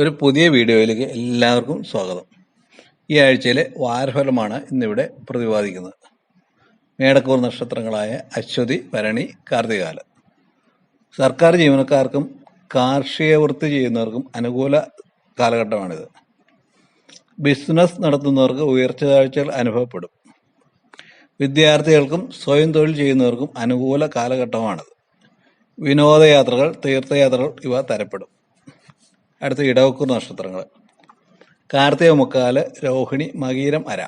ഒരു പുതിയ വീഡിയോയിലേക്ക് എല്ലാവർക്കും സ്വാഗതം. ഈ ആഴ്ചയിലെ വാരഫലമാണ് ഇന്നിവിടെ പ്രതിപാദിക്കുന്നത്. മേടക്കൂർ നക്ഷത്രങ്ങളായ അശ്വതി ഭരണി കാർത്തികാല. സർക്കാർ ജീവനക്കാർക്കും കാർഷിക വൃത്തി ചെയ്യുന്നവർക്കും അനുകൂല കാലഘട്ടമാണിത്. ബിസിനസ് നടത്തുന്നവർക്ക് ഉയർച്ച താഴ്ചകൾ അനുഭവപ്പെടും. വിദ്യാർത്ഥികൾക്കും സ്വയം തൊഴിൽ ചെയ്യുന്നവർക്കും അനുകൂല കാലഘട്ടമാണിത്. വിനോദയാത്രകൾ തീർത്ഥയാത്രകൾ ഇവ തരപ്പെടും. അടുത്ത ഇടവക്കൂർ നക്ഷത്രങ്ങൾ കാർത്തിക മുക്കാൽ രോഹിണി മകീരം അര.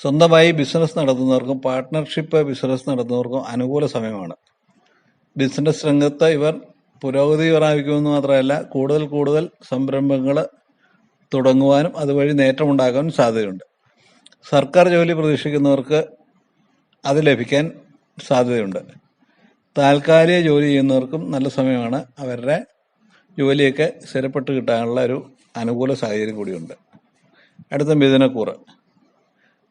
സ്വന്തമായി ബിസിനസ് നടത്തുന്നവർക്കും പാർട്ട്ണർഷിപ്പ് ബിസിനസ് നടത്തുന്നവർക്കും അനുകൂല സമയമാണ്. ബിസിനസ് രംഗത്ത് ഇവർ പുരോഗതി പ്രാപിക്കുമെന്ന് മാത്രമല്ല കൂടുതൽ കൂടുതൽ സംരംഭങ്ങൾ തുടങ്ങുവാനും അതുവഴി നേട്ടമുണ്ടാക്കാനും സാധ്യതയുണ്ട്. സർക്കാർ ജോലി പ്രതീക്ഷിക്കുന്നവർക്ക് അത് ലഭിക്കാൻ സാധ്യതയുണ്ട്. താൽക്കാലിക ജോലി ചെയ്യുന്നവർക്കും നല്ല സമയമാണ് അവരുടെ ജോലിയൊക്കെ സ്ഥിരപ്പെട്ട് കിട്ടാനുള്ള ഒരു അനുകൂല സാഹചര്യം കൂടിയുണ്ട്. അടുത്ത മിഥുനക്കൂറ്.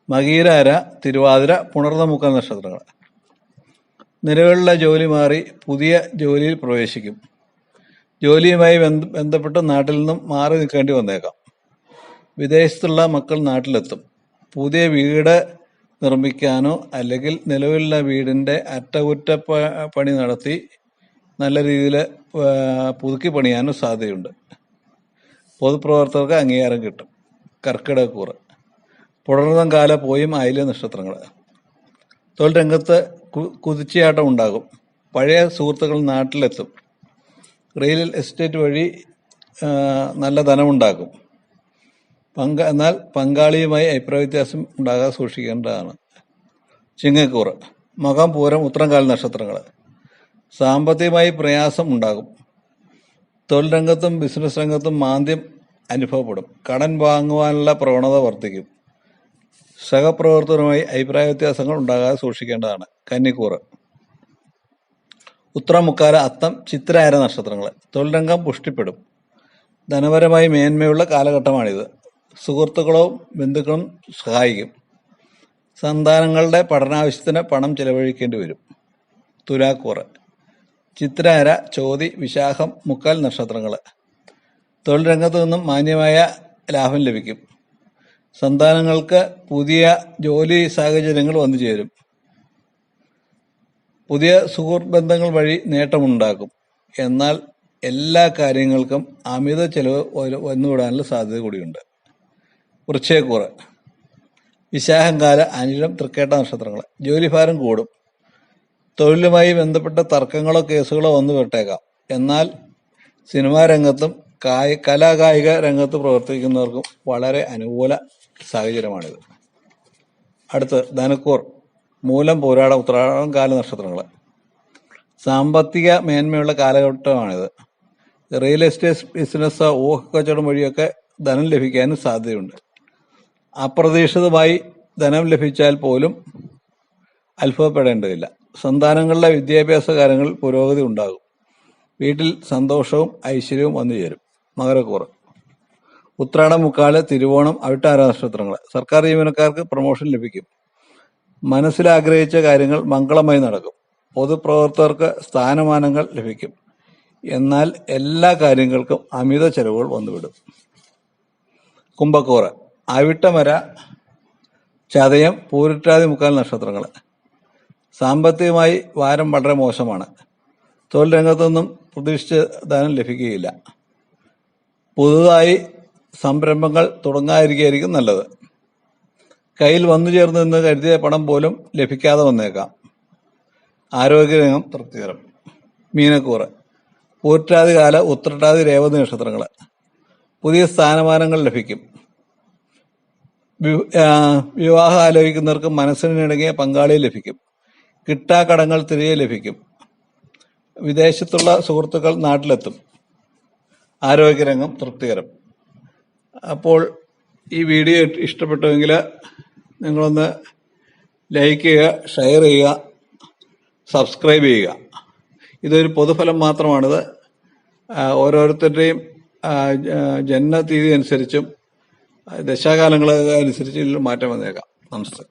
മകീരാര തിരുവാതിര പുണർന്ന മുക്ക നക്ഷത്രങ്ങൾ. നിലവിലുള്ള ജോലി മാറി പുതിയ ജോലിയിൽ പ്രവേശിക്കും. ജോലിയുമായി ബന്ധ ബന്ധപ്പെട്ട് നാട്ടിൽ നിന്നും മാറി നിൽക്കേണ്ടി വന്നേക്കാം. വിദേശത്തുള്ള മക്കൾ നാട്ടിലെത്തും. പുതിയ വീട് നിർമ്മിക്കാനോ അല്ലെങ്കിൽ നിലവിലുള്ള വീടിന്റെ അറ്റകുറ്റപ്പണി നടത്തി നല്ല രീതിയിൽ പുതുക്കി പണിയാനും സാധ്യതയുണ്ട്. പൊതുപ്രവർത്തകർക്ക് അംഗീകാരം കിട്ടും. കർക്കിടകക്കൂറ്. പുണർന്നം കാല പോയും ആയില നക്ഷത്രങ്ങൾ തൊഴിൽ രംഗത്ത് കു- കുതിച്ചുചാട്ടം ഉണ്ടാകും. പഴയ സുഹൃത്തുക്കൾ നാട്ടിലെത്തും. റിയൽ എസ്റ്റേറ്റ് വഴി നല്ല ധനമുണ്ടാക്കും പങ്ക എന്നാൽ പങ്കാളിയുമായി അഭിപ്രായ വ്യത്യാസം ഉണ്ടാകാതെ സൂക്ഷിക്കേണ്ടതാണ്. ചിങ്ങക്കൂറ്. മകം പൂരം ഉത്തരം കാല നക്ഷത്രങ്ങൾ സാമ്പത്തികമായി പ്രയാസം ഉണ്ടാകും. തൊഴിൽ രംഗത്തും ബിസിനസ് രംഗത്തും മാന്ദ്യം അനുഭവപ്പെടും. കടൻ വാങ്ങുവാനുള്ള പ്രവണത വർദ്ധിക്കും. സഹപ്രവർത്തകരുമായി അഭിപ്രായ വ്യത്യാസങ്ങൾ ഉണ്ടാകാതെ സൂക്ഷിക്കേണ്ടതാണ്. കന്നിക്കൂറ്. ഉത്തരമുക്കാല അത്തം ചിത്രായര നക്ഷത്രങ്ങൾ തൊഴിൽ രംഗം പുഷ്ടിപ്പെടും. ധനപരമായി മേന്മയുള്ള കാലഘട്ടമാണിത്. സുഹൃത്തുക്കളോ ബന്ധുക്കളും സഹായിക്കും. സന്താനങ്ങളുടെ പഠനാവശ്യത്തിന് പണം ചെലവഴിക്കേണ്ടി വരും. തുലാക്കൂറ്. ചിത്രാര ചോതി വിശാഖം മുക്കാൽ നക്ഷത്രങ്ങൾ തൊഴിൽ രംഗത്തു നിന്നും മാന്യമായ ലാഭം ലഭിക്കും. സന്താനങ്ങൾക്ക് പുതിയ ജോലി സാഹചര്യങ്ങൾ വന്നു ചേരും. പുതിയ സുഹൃത്ത് ബന്ധങ്ങൾ വഴി നേട്ടമുണ്ടാക്കും എന്നാൽ എല്ലാ കാര്യങ്ങൾക്കും അമിത ചെലവ് വന്നുവിടാനുള്ള സാധ്യത കൂടിയുണ്ട്. വൃക്ഷയക്കൂറ്. വിശാഖം കാല അനിഴം തൃക്കേട്ട നക്ഷത്രങ്ങൾ ജോലിഭാരം കൂടും. തൊഴിലുമായി ബന്ധപ്പെട്ട തർക്കങ്ങളോ കേസുകളോ വന്നു വിട്ടേക്കാം എന്നാൽ സിനിമാ രംഗത്തും കായ കലാകായിക രംഗത്ത് പ്രവർത്തിക്കുന്നവർക്കും വളരെ അനുകൂല സാഹചര്യമാണിത്. അടുത്ത് ധനക്കൂർ മൂലം പോരാട ഉത്രാടം കാല നക്ഷത്രങ്ങൾ സാമ്പത്തിക മേന്മയുള്ള കാലഘട്ടമാണിത്. റിയൽ എസ്റ്റേറ്റ് ബിസിനസ് ഊഹക്കച്ചവടം വഴിയൊക്കെ ധനം ലഭിക്കാനും സാധ്യതയുണ്ട്. അപ്രതീക്ഷിതമായി ധനം ലഭിച്ചാൽ പോലും അത്ഭുതപ്പെടേണ്ടതില്ല സന്താനങ്ങളുടെ വിദ്യാഭ്യാസ കാര്യങ്ങളിൽ പുരോഗതി ഉണ്ടാകും. വീട്ടിൽ സന്തോഷവും ഐശ്വര്യവും വന്നു ചേരും. മകരക്കൂറ് ഉത്രാടം മുക്കാൽ തിരുവോണം അവിട്ടാരാധനക്ഷത്രങ്ങൾ സർക്കാർ ജീവനക്കാർക്ക് പ്രൊമോഷൻ ലഭിക്കും. മനസ്സിലാഗ്രഹിച്ച കാര്യങ്ങൾ മംഗളമായി നടക്കും. പൊതുപ്രവർത്തകർക്ക് സ്ഥാനമാനങ്ങൾ ലഭിക്കും. എന്നാൽ എല്ലാ കാര്യങ്ങൾക്കും അമിത ചെലവുകൾ വന്നുവിടും. കുംഭക്കൂറ്. അവിട്ടമര ചതയം പൂരിട്ടാതി മുക്കാൽ നക്ഷത്രങ്ങൾ സാമ്പത്തികമായി വാരം വളരെ മോശമാണ്. തൊഴിൽ രംഗത്തൊന്നും പ്രതീക്ഷിച്ച ധനം ലഭിക്കുകയില്ല. പുതുതായി സംരംഭങ്ങൾ തുടങ്ങാതിരിക്കുകയായിരിക്കും നല്ലത്. കയ്യിൽ വന്നു ചേർന്ന് നിന്ന് കരുതിയ പണം പോലും ലഭിക്കാതെ വന്നേക്കാം. ആരോഗ്യരംഗം തൃപ്തികരം. മീനക്കൂറ്. പൂറ്റാതി കാല ഉത്രട്ടാതി രേവതി നക്ഷത്രങ്ങൾ പുതിയ സ്ഥാനമാനങ്ങൾ ലഭിക്കും. വിവാഹം ആലോചിക്കുന്നവർക്ക് മനസ്സിനിണങ്ങിയ പങ്കാളിയെ ലഭിക്കും. കിട്ടാക്കടങ്ങൾ തിരികെ ലഭിക്കും. വിദേശത്തുള്ള സുഹൃത്തുക്കൾ നാട്ടിലെത്തും. ആരോഗ്യരംഗം തൃപ്തികരം. അപ്പോൾ ഈ വീഡിയോ ഇഷ്ടപ്പെട്ടുവെങ്കിൽ നിങ്ങളൊന്ന് ലൈക്ക് ചെയ്യുക ഷെയർ ചെയ്യുക സബ്സ്ക്രൈബ് ചെയ്യുക. ഇതൊരു പൊതുഫലം മാത്രമാണിത്. ഓരോരുത്തരുടെയും ജനന തീയതി അനുസരിച്ചും ദശാകാലങ്ങൾ അനുസരിച്ച് ഇതിൽ മാറ്റം വന്നേക്കാം. നമസ്തേ